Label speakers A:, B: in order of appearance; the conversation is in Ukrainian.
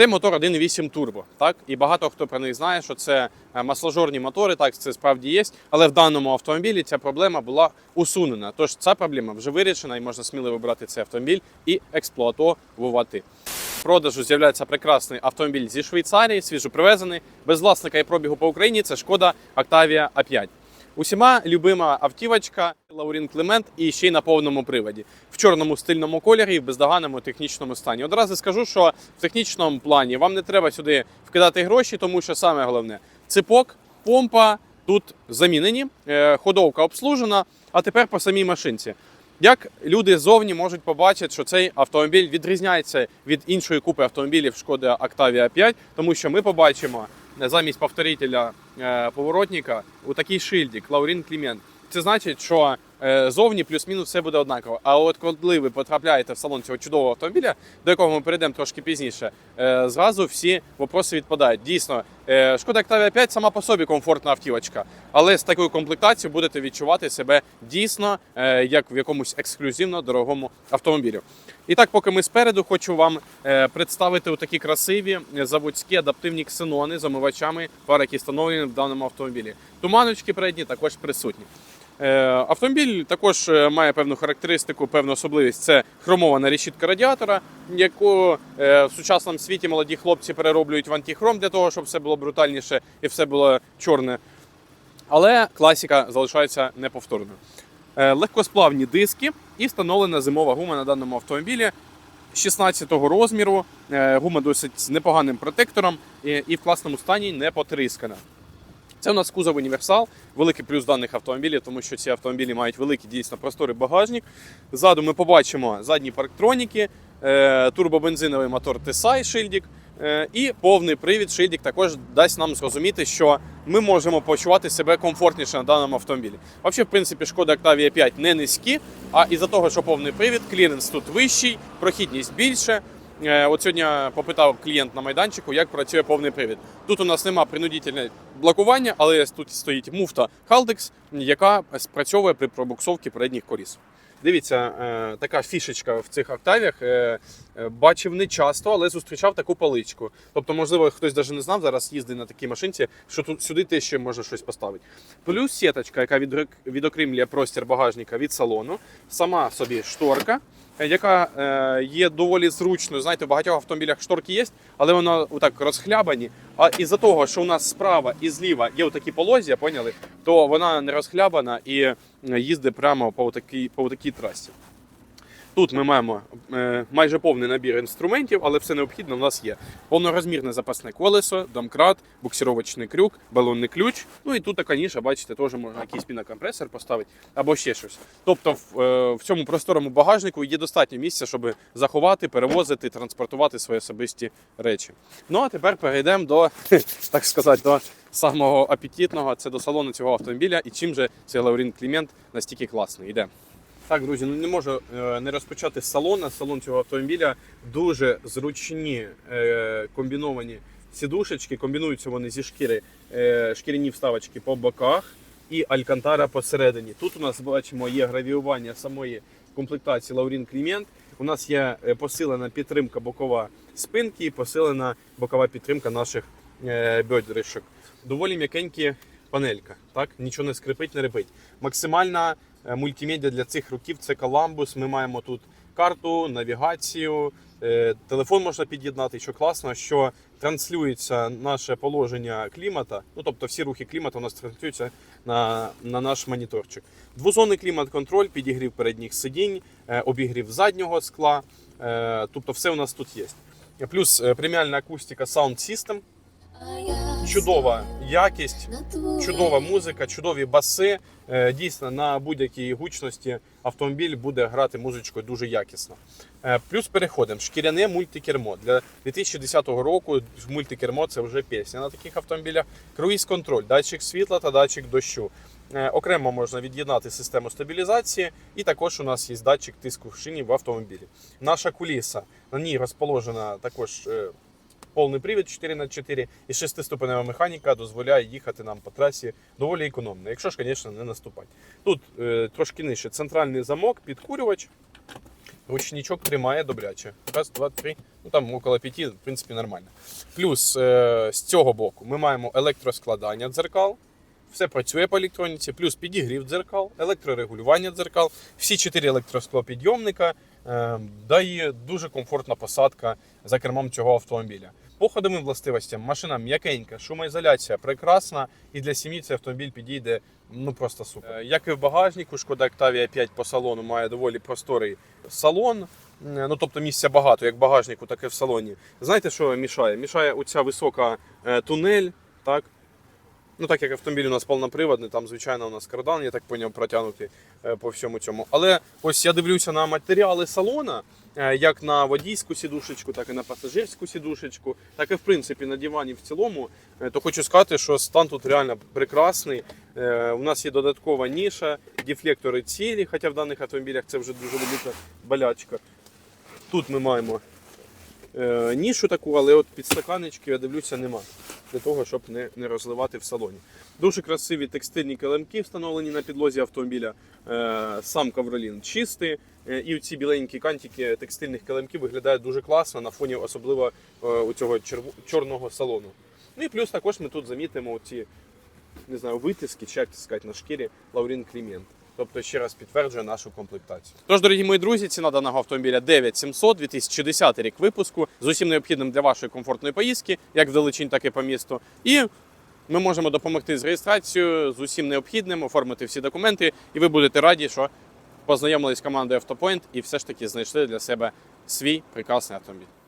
A: Цей мотор 1.8 турбо, так і багато хто про них знає, що це е, масложорні мотори, так це справді є. Але в даному автомобілі ця проблема була усунена. Тож ця проблема вже вирішена, і можна сміливо брати цей автомобіль і експлуатовувати. В продажу з'являється прекрасний автомобіль зі Швейцарії, свіжопривезений, без власника і пробігу по Україні. Це шкода Octavia A5. Усіма любима автівочка Лаурін Клемент і ще й на повному приводі в чорному стильному кольорі і в бездоганному технічному стані. Одразу скажу, що в технічному плані вам не треба сюди вкидати гроші, тому що саме головне ципок, помпа тут замінені, е, ходовка обслужена. А тепер по самій машинці. Як люди ззовні можуть побачити, що цей автомобіль відрізняється від іншої купи автомобілів Шкода Octavia 5, тому що ми побачимо замість повторителя е, поворотника у такий шильдик Лаурін Клімент. Це значить, що зовні плюс-мінус все буде однаково. А от коли ви потрапляєте в салон цього чудового автомобіля, до якого ми перейдемо трошки пізніше, е, зразу всі вопроси відпадають. Дійсно, е, шкода Octavia 5 сама по собі комфортна автівочка, але з такою комплектацією будете відчувати себе дійсно е, як в якомусь ексклюзивно дорогому автомобілі. І так, поки ми спереду, хочу вам е, представити такі красиві е, заводські адаптивні ксенони з омивачами фар, які встановлені в даному автомобілі. Туманочки передні також присутні. Е, Автомобіль також е, має певну характеристику, певну особливість. Це хромована решітка радіатора, яку е, в сучасному світі молоді хлопці перероблюють в антихром для того, щоб все було брутальніше і все було чорне. Але класіка залишається неповторною. Легкосплавні диски і встановлена зимова гума на даному автомобілі 16-го розміру. Гума досить з непоганим протектором і в класному стані не потрискана. Це у нас кузов універсал, великий плюс даних автомобілів, тому що ці автомобілі мають великий дійсно просторий багажник. Ззаду ми побачимо задні парктроніки, е, турбобензиновий мотор TSI шильдик е, і повний привід шильдик також дасть нам зрозуміти, що ми можемо почувати себе комфортніше на даному автомобілі. Взагалі, в принципі, шкода Octavia 5 не низькі, а із-за того, що повний привід, кліренс тут вищий, прохідність більше. Е, От сьогодні попитав клієнт на майданчику, як працює повний привід. Тут у нас нема принудительне блокування, але тут стоїть муфта Haldex, яка спрацьовує при пробуксовці передніх коліс. Дивіться, е, така фішечка в цих октавіях. е, Бачив не часто, але зустрічав таку паличку. Тобто, можливо, хтось навіть не знав, зараз їздить на такій машинці, що тут сюди ти ще може щось поставити. Плюс сіточка, яка відокремлює простір багажника від салону, сама собі шторка, яка е, є доволі зручною. Знаєте, в багатьох автомобілях шторки є, але вона отак розхлябані. А із-за того, що у нас справа і зліва є отакі полозі, поняли, то вона не розхлябана і е, їздить прямо по такій, по такій трасі. Тут ми маємо е, майже повний набір інструментів, але все необхідне у нас є. Повнорозмірне запасне колесо, домкрат, буксировочний крюк, балонний ключ. Ну і тут така ніша, бачите, теж можна якийсь пінокомпресор поставити або ще щось. Тобто в, е, в цьому просторому багажнику є достатньо місця, щоб заховати, перевозити, транспортувати свої особисті речі. Ну а тепер перейдемо до, так сказати, до самого апетитного, це до салону цього автомобіля. І чим же цей Лаурін Клімент настільки класний. Йде. Так, друзі, ну не можу е, не розпочати з салона. Салон цього автомобіля дуже зручні е, комбіновані сідушечки. Комбінуються вони зі шкіри, е, шкіряні вставочки по боках і алькантара посередині. Тут у нас бачимо є гравіювання самої комплектації Лаурін Клімент. У нас є посилена підтримка бокова спинки і посилена бокова підтримка наших бедришок. Доволі м'якенькі панелька. Так, нічого не скрипить, не репить. Максимальна мультимедіа для цих років це Columbus. Ми маємо тут карту, навігацію, е, телефон можна під'єднати. Що класно, що транслюється наше положення клімата. Ну тобто всі рухи клімату у нас транслюються на, на наш моніторчик. Двозонний клімат-контроль, підігрів передніх сидінь, е, обігрів заднього скла. Е, Тобто все у нас тут є. Плюс е, преміальна акустика Sound System, чудова якість, чудова музика, чудові баси. Е, Дійсно, на будь-якій гучності автомобіль буде грати музичкою дуже якісно. Е, Плюс переходимо. Шкіряне мультикермо. Для 2010 року мультикермо це вже пісня на таких автомобілях. Круїз-контроль, датчик світла та датчик дощу. Е, Окремо можна від'єднати систему стабілізації, і також у нас є датчик тиску в шині в автомобілі. Наша куліса на ній розположена також повний привід 4х4 і 6-ступенева механіка дозволяє їхати нам по трасі доволі економно, якщо ж, звісно, не наступати. Тут е, трошки нижче центральний замок, підкурювач. ручничок тримає добряче. Раз, два, три. Ну там около п'яти, в принципі, нормально. Плюс е, з цього боку ми маємо електроскладання дзеркал. Все працює по електроніці, плюс підігрів дзеркал, електрорегулювання дзеркал, всі чотири електросклопідйомника, е, да і дуже комфортна посадка за кермом цього автомобіля. По ходовим властивостям машина м'якенька, шумоізоляція прекрасна, і для сім'ї цей автомобіль підійде ну просто супер. Е, Як і в багажнику, шкода Octavia 5 по салону має доволі просторий салон. Е, Ну, тобто місця багато, як в багажнику, так і в салоні. Знаєте, що мішає? Мішає оця висока тунель, так? Ну, так як автомобіль у нас повноприводний, там, звичайно, у нас кардан, я так поняв, протягнутий е, по всьому цьому. Але ось я дивлюся на матеріали салона, е, як на водійську сідушечку, так і на пасажирську сідушечку, так і в принципі на дивані в цілому. Е, То хочу сказати, що стан тут реально прекрасний. У нас є додаткова ніша, дефлектори цілі, хоча в даних автомобілях це вже дуже велика болячка. Тут ми маємо нішу таку, але от підстаканечки, я дивлюся, нема. Для того, щоб не, не розливати в салоні. Дуже красиві текстильні килимки встановлені на підлозі автомобіля. Е, сам ковролін чистий. Е, і ці біленькі кантики текстильних килимків виглядають дуже класно на фоні особливо е, у цього чорного салону. Ну і плюс також ми тут замітимо ці не знаю, витиски, чи як сказати, на шкірі Лаурін Клімент. Тобто ще раз підтверджує нашу комплектацію. Тож, дорогі мої друзі, ціна даного автомобіля 9700, 2010 рік випуску з усім необхідним для вашої комфортної поїздки, як вдалечінь, так і по місту. І ми можемо допомогти з реєстрацією, з усім необхідним, оформити всі документи, і ви будете раді, що познайомились з командою Автопоінт і все ж таки знайшли для себе свій прекрасний автомобіль.